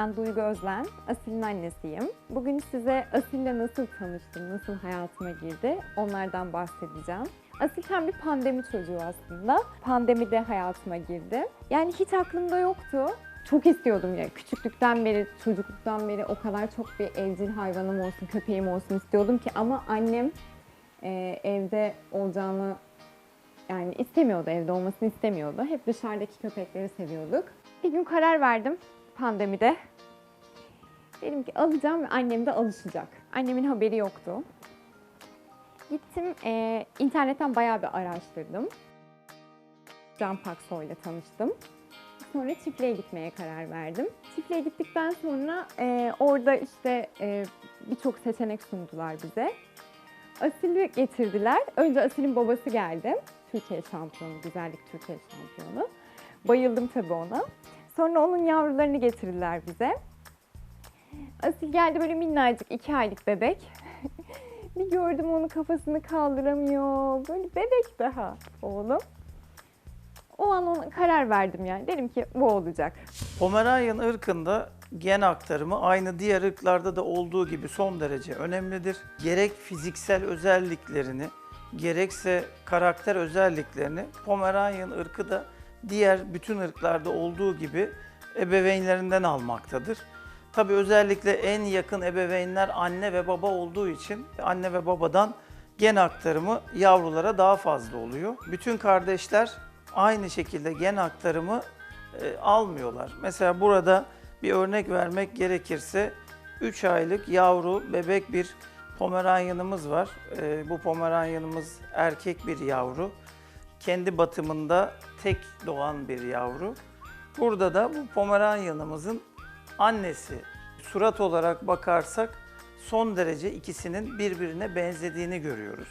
Ben Duygu Özlen, Asil'in annesiyim. Bugün size Asil'le nasıl tanıştım, nasıl hayatıma girdi onlardan bahsedeceğim. Asil tam bir pandemi çocuğu aslında. Pandemide hayatıma girdi. Yani hiç aklımda yoktu. Çok istiyordum ya. Küçüklükten beri, çocukluktan beri o kadar çok bir evcil hayvanım olsun, köpeğim olsun istiyordum ki ama annem e, evde olacağını yani istemiyordu, evde olmasını istemiyordu. Hep dışarıdaki köpekleri seviyorduk. Bir gün karar verdim pandemide. Dedim ki alacağım ve annem de alışacak. Annemin haberi yoktu. Gittim e, internetten bayağı bir araştırdım. Can Pakso ile tanıştım. Sonra çiftliğe gitmeye karar verdim. Çiftliğe gittikten sonra e, orada işte e, birçok seçenek sundular bize. Asil'i getirdiler. Önce Asil'in babası geldi. Türkiye şampiyonu, güzellik Türkiye şampiyonu. Bayıldım tabii ona. Sonra onun yavrularını getirdiler bize. Asil geldi böyle minnacık iki aylık bebek. bir gördüm onu kafasını kaldıramıyor. Böyle bebek daha oğlum. O an ona karar verdim yani. Dedim ki bu olacak. Pomeranian ırkında gen aktarımı aynı diğer ırklarda da olduğu gibi son derece önemlidir. Gerek fiziksel özelliklerini, gerekse karakter özelliklerini Pomeranian ırkı da diğer bütün ırklarda olduğu gibi ebeveynlerinden almaktadır. Tabii özellikle en yakın ebeveynler anne ve baba olduğu için anne ve babadan gen aktarımı yavrulara daha fazla oluyor. Bütün kardeşler aynı şekilde gen aktarımı e, almıyorlar. Mesela burada bir örnek vermek gerekirse 3 aylık yavru bebek bir Pomeranian'ımız var. E, bu Pomeranian'ımız erkek bir yavru. Kendi batımında tek doğan bir yavru. Burada da bu Pomeranian'ımızın annesi. Surat olarak bakarsak son derece ikisinin birbirine benzediğini görüyoruz.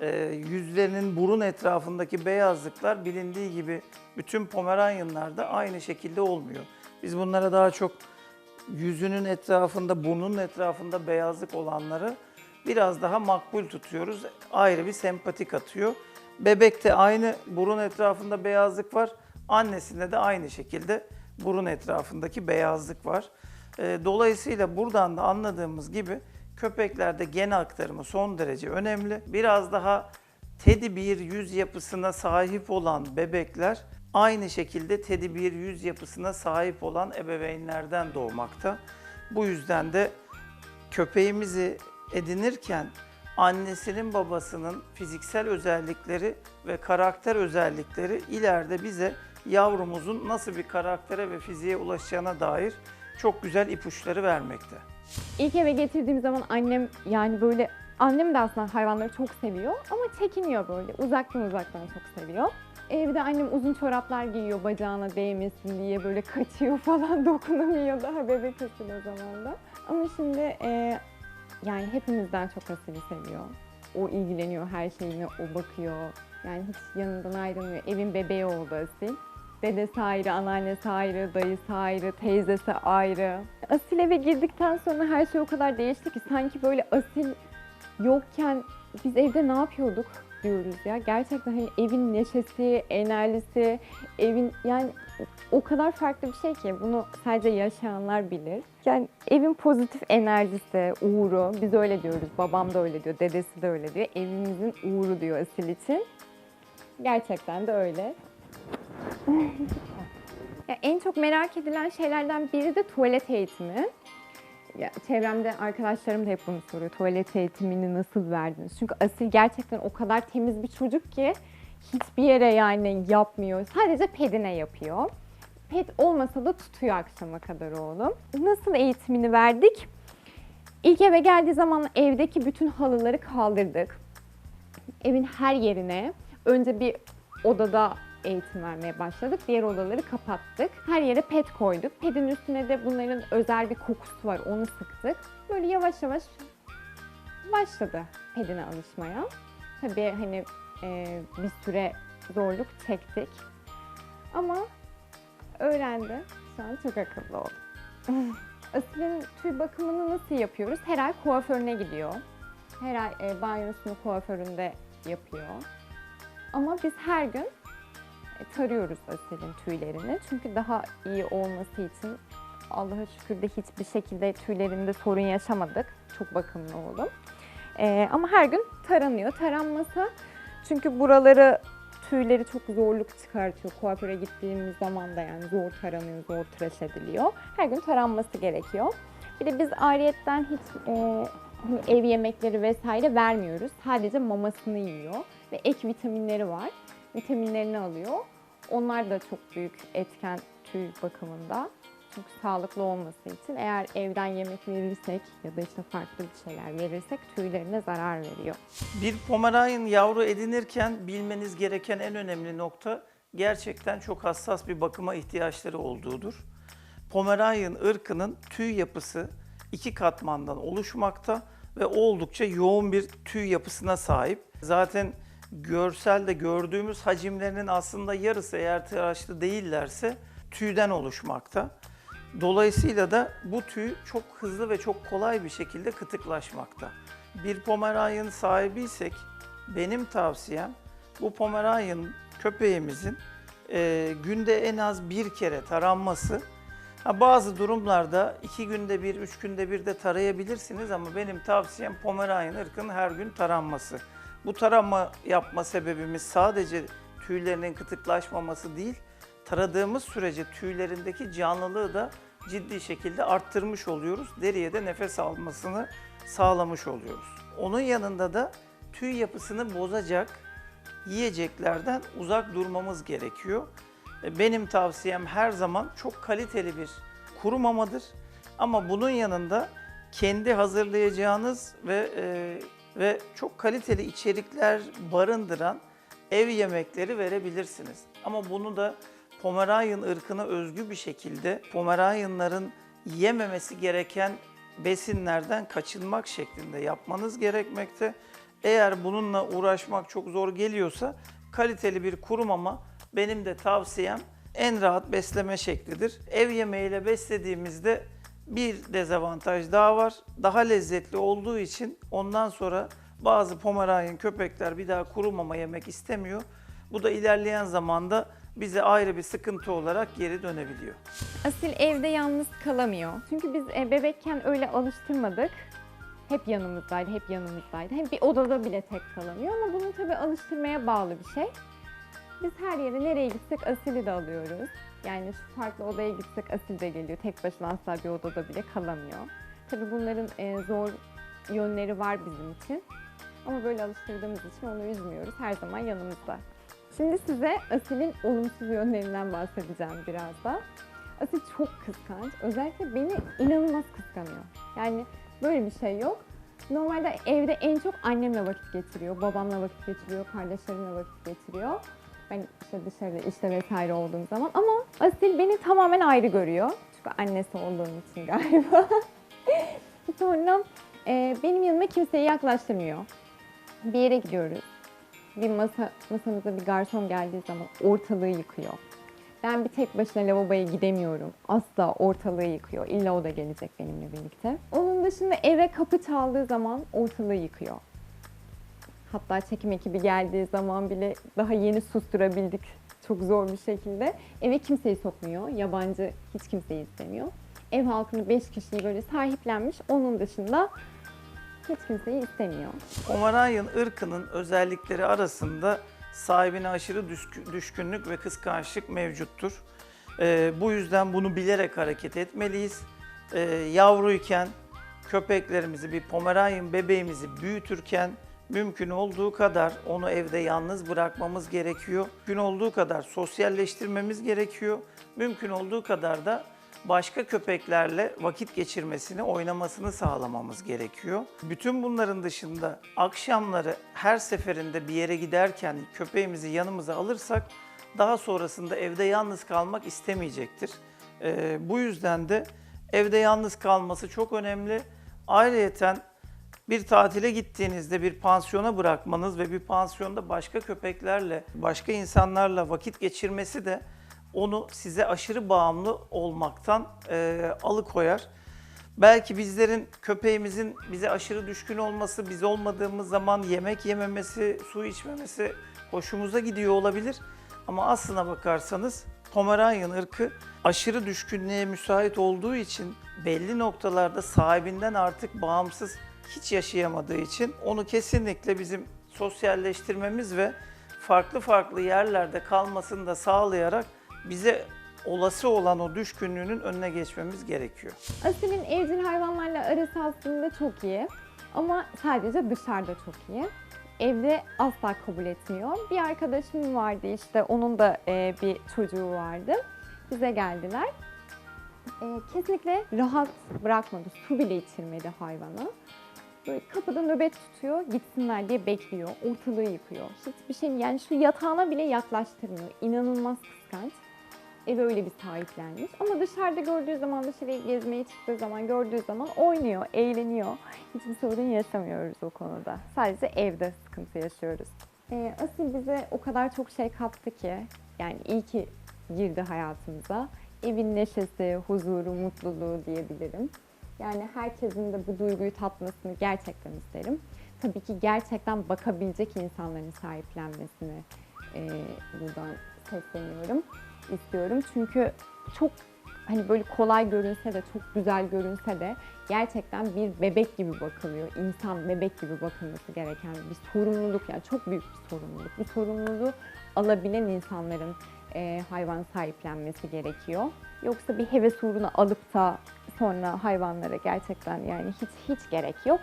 Ee, yüzlerinin burun etrafındaki beyazlıklar bilindiği gibi bütün Pomeranianlarda aynı şekilde olmuyor. Biz bunlara daha çok yüzünün etrafında, burnunun etrafında beyazlık olanları biraz daha makbul tutuyoruz. Ayrı bir sempatik atıyor. Bebekte aynı burun etrafında beyazlık var. Annesinde de aynı şekilde burun etrafındaki beyazlık var. Ee, Dolayısıyla buradan da anladığımız gibi köpeklerde gen aktarımı son derece önemli. Biraz daha teddy bir yüz yapısına sahip olan bebekler aynı şekilde teddy bir yüz yapısına sahip olan ebeveynlerden doğmakta. Bu yüzden de köpeğimizi edinirken annesinin babasının fiziksel özellikleri ve karakter özellikleri ileride bize yavrumuzun nasıl bir karaktere ve fiziğe ulaşacağına dair çok güzel ipuçları vermekte. İlk eve getirdiğim zaman annem yani böyle annem de aslında hayvanları çok seviyor ama çekiniyor böyle uzaktan uzaktan çok seviyor. Evde annem uzun çoraplar giyiyor bacağına değmesin diye böyle kaçıyor falan dokunamıyor daha bebek o zaman da. Ama şimdi e, yani hepimizden çok Asil'i seviyor. O ilgileniyor her şeyine, o bakıyor. Yani hiç yanından ayrılmıyor. Evin bebeği oldu Asil. Dedesi ayrı, anneannesi ayrı, dayısı ayrı, teyzesi ayrı. Asil eve girdikten sonra her şey o kadar değişti ki sanki böyle Asil yokken biz evde ne yapıyorduk diyoruz ya. Gerçekten hani evin neşesi, enerjisi, evin yani o kadar farklı bir şey ki bunu sadece yaşayanlar bilir. Yani evin pozitif enerjisi, uğuru, biz öyle diyoruz, babam da öyle diyor, dedesi de öyle diyor. Evimizin uğuru diyor Asil için. Gerçekten de öyle. Ya en çok merak edilen şeylerden biri de tuvalet eğitimi. Ya, çevremde arkadaşlarım da hep bunu soruyor. Tuvalet eğitimini nasıl verdiniz? Çünkü Asil gerçekten o kadar temiz bir çocuk ki hiçbir yere yani yapmıyor. Sadece pedine yapıyor. Ped olmasa da tutuyor akşama kadar oğlum. Nasıl eğitimini verdik? İlk eve geldiği zaman evdeki bütün halıları kaldırdık. Evin her yerine önce bir odada eğitim vermeye başladık. Diğer odaları kapattık. Her yere pet koyduk. Pedin üstüne de bunların özel bir kokusu var. Onu sıktık. Böyle yavaş yavaş başladı pedine alışmaya. Tabii hani e, bir süre zorluk çektik. Ama öğrendi. Şu an çok akıllı oldu. Asil'in tüy bakımını nasıl yapıyoruz? Her ay kuaförüne gidiyor. Her ay e, banyosunu kuaföründe yapıyor. Ama biz her gün tarıyoruz Asel'in tüylerini. Çünkü daha iyi olması için Allah'a şükür de hiçbir şekilde tüylerinde sorun yaşamadık. Çok bakımlı oğlum. Ee, ama her gün taranıyor. Taranmasa çünkü buraları tüyleri çok zorluk çıkartıyor. Kuaföre gittiğimiz zaman da yani zor taranıyor, zor tıraş ediliyor. Her gün taranması gerekiyor. Bir de biz ayrıyetten hiç e, hani ev yemekleri vesaire vermiyoruz. Sadece mamasını yiyor ve ek vitaminleri var. Vitaminlerini alıyor. Onlar da çok büyük etken tüy bakımında. Çünkü sağlıklı olması için eğer evden yemek verirsek ya da işte farklı bir şeyler verirsek tüylerine zarar veriyor. Bir Pomeranian yavru edinirken bilmeniz gereken en önemli nokta gerçekten çok hassas bir bakıma ihtiyaçları olduğudur. Pomeranian ırkının tüy yapısı iki katmandan oluşmakta ve oldukça yoğun bir tüy yapısına sahip. Zaten görselde gördüğümüz hacimlerinin aslında yarısı eğer tıraşlı değillerse tüyden oluşmakta. Dolayısıyla da bu tüy çok hızlı ve çok kolay bir şekilde kıtıklaşmakta. Bir Pomeranian sahibiysek benim tavsiyem bu Pomeranian köpeğimizin e, günde en az bir kere taranması. Ha, bazı durumlarda iki günde bir, üç günde bir de tarayabilirsiniz ama benim tavsiyem Pomeranian ırkının her gün taranması. Bu taranma yapma sebebimiz sadece tüylerinin kıtıklaşmaması değil, taradığımız sürece tüylerindeki canlılığı da ciddi şekilde arttırmış oluyoruz. Deriye de nefes almasını sağlamış oluyoruz. Onun yanında da tüy yapısını bozacak yiyeceklerden uzak durmamız gerekiyor. E, Benim tavsiyem her zaman çok kaliteli bir kuru mamadır. Ama bunun yanında kendi hazırlayacağınız ve e, ve çok kaliteli içerikler barındıran ev yemekleri verebilirsiniz. Ama bunu da Pomeranian ırkına özgü bir şekilde Pomeranianların yememesi gereken besinlerden kaçınmak şeklinde yapmanız gerekmekte. Eğer bununla uğraşmak çok zor geliyorsa kaliteli bir kuru mama benim de tavsiyem en rahat besleme şeklidir. Ev yemeğiyle beslediğimizde bir dezavantaj daha var. Daha lezzetli olduğu için ondan sonra bazı Pomeranian köpekler bir daha kuru mama yemek istemiyor. Bu da ilerleyen zamanda bize ayrı bir sıkıntı olarak geri dönebiliyor. Asil evde yalnız kalamıyor. Çünkü biz e, bebekken öyle alıştırmadık. Hep yanımızdaydı, hep yanımızdaydı. Hem bir odada bile tek kalamıyor ama bunun tabii alıştırmaya bağlı bir şey. Biz her yere nereye gitsek Asil'i de alıyoruz. Yani farklı odaya gitsek Asil de geliyor. Tek başına asla bir odada bile kalamıyor. Tabii bunların e, zor yönleri var bizim için. Ama böyle alıştırdığımız için onu üzmüyoruz. Her zaman yanımızda. Şimdi size Asil'in olumsuz yönlerinden bahsedeceğim biraz da. Asil çok kıskanç. Özellikle beni inanılmaz kıskanıyor. Yani böyle bir şey yok. Normalde evde en çok annemle vakit geçiriyor, babamla vakit geçiriyor, kardeşlerimle vakit geçiriyor. Ben işte dışarıda işte vesaire olduğum zaman ama Asil beni tamamen ayrı görüyor. Çünkü annesi olduğum için galiba. Sonra e, benim yanıma kimseyi yaklaştırmıyor. Bir yere gidiyoruz. Bir masa, masamıza bir garson geldiği zaman ortalığı yıkıyor. Ben bir tek başına lavaboya gidemiyorum. Asla ortalığı yıkıyor. İlla o da gelecek benimle birlikte. Onun dışında eve kapı çaldığı zaman ortalığı yıkıyor. Hatta çekim ekibi geldiği zaman bile daha yeni susturabildik çok zor bir şekilde. Eve kimseyi sokmuyor. Yabancı hiç kimseyi istemiyor. Ev halkını 5 kişiyi böyle sahiplenmiş. Onun dışında hiç kimseyi istemiyor. Pomeranian ırkının özellikleri arasında sahibine aşırı düşkü- düşkünlük ve kıskançlık mevcuttur. Ee, bu yüzden bunu bilerek hareket etmeliyiz. Ee, yavruyken köpeklerimizi, bir Pomeranian bebeğimizi büyütürken mümkün olduğu kadar onu evde yalnız bırakmamız gerekiyor. Mümkün olduğu kadar sosyalleştirmemiz gerekiyor. Mümkün olduğu kadar da başka köpeklerle vakit geçirmesini, oynamasını sağlamamız gerekiyor. Bütün bunların dışında akşamları her seferinde bir yere giderken köpeğimizi yanımıza alırsak daha sonrasında evde yalnız kalmak istemeyecektir. Ee, bu yüzden de evde yalnız kalması çok önemli. Ayrıyeten bir tatile gittiğinizde bir pansiyona bırakmanız ve bir pansiyonda başka köpeklerle, başka insanlarla vakit geçirmesi de onu size aşırı bağımlı olmaktan e, alıkoyar. Belki bizlerin köpeğimizin bize aşırı düşkün olması, biz olmadığımız zaman yemek yememesi, su içmemesi hoşumuza gidiyor olabilir. Ama aslına bakarsanız Pomeranian ırkı aşırı düşkünlüğe müsait olduğu için belli noktalarda sahibinden artık bağımsız hiç yaşayamadığı için onu kesinlikle bizim sosyalleştirmemiz ve farklı farklı yerlerde kalmasını da sağlayarak bize olası olan o düşkünlüğünün önüne geçmemiz gerekiyor. Asil'in evcil hayvanlarla arası aslında çok iyi. Ama sadece dışarıda çok iyi. Evde asla kabul etmiyor. Bir arkadaşım vardı işte onun da e, bir çocuğu vardı. Bize geldiler. E, kesinlikle rahat bırakmadı. Su bile içirmedi hayvana. Böyle kapıda nöbet tutuyor, gitsinler diye bekliyor. Ortalığı yıkıyor. Hiçbir şey yani şu yatağına bile yaklaştırmıyor. İnanılmaz kıskanç. Evi öyle bir sahiplenmiş. Ama dışarıda gördüğü zaman, dışarıya gezmeye çıktığı zaman, gördüğü zaman oynuyor, eğleniyor. Hiçbir sorun yaşamıyoruz o konuda. Sadece evde sıkıntı yaşıyoruz. Ee, Asil bize o kadar çok şey kattı ki, yani iyi ki girdi hayatımıza. Evin neşesi, huzuru, mutluluğu diyebilirim. Yani herkesin de bu duyguyu tatmasını gerçekten isterim. Tabii ki gerçekten bakabilecek insanların sahiplenmesini e, buradan sesleniyorum istiyorum. Çünkü çok hani böyle kolay görünse de çok güzel görünse de gerçekten bir bebek gibi bakılıyor. İnsan bebek gibi bakılması gereken bir sorumluluk yani çok büyük bir sorumluluk. Bu sorumluluğu alabilen insanların e, hayvan sahiplenmesi gerekiyor. Yoksa bir heves uğruna alıp da sonra hayvanlara gerçekten yani hiç hiç gerek yok.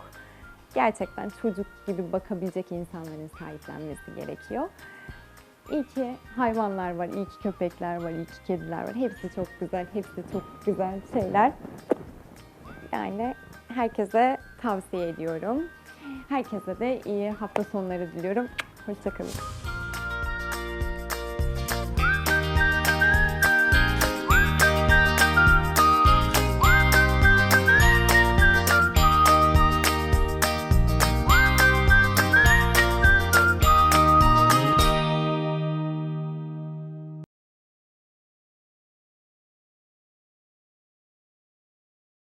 Gerçekten çocuk gibi bakabilecek insanların sahiplenmesi gerekiyor. İyi ki hayvanlar var, iyi ki köpekler var, iyi ki kediler var. Hepsi çok güzel, hepsi çok güzel şeyler. Yani herkese tavsiye ediyorum. Herkese de iyi hafta sonları diliyorum. Hoşçakalın.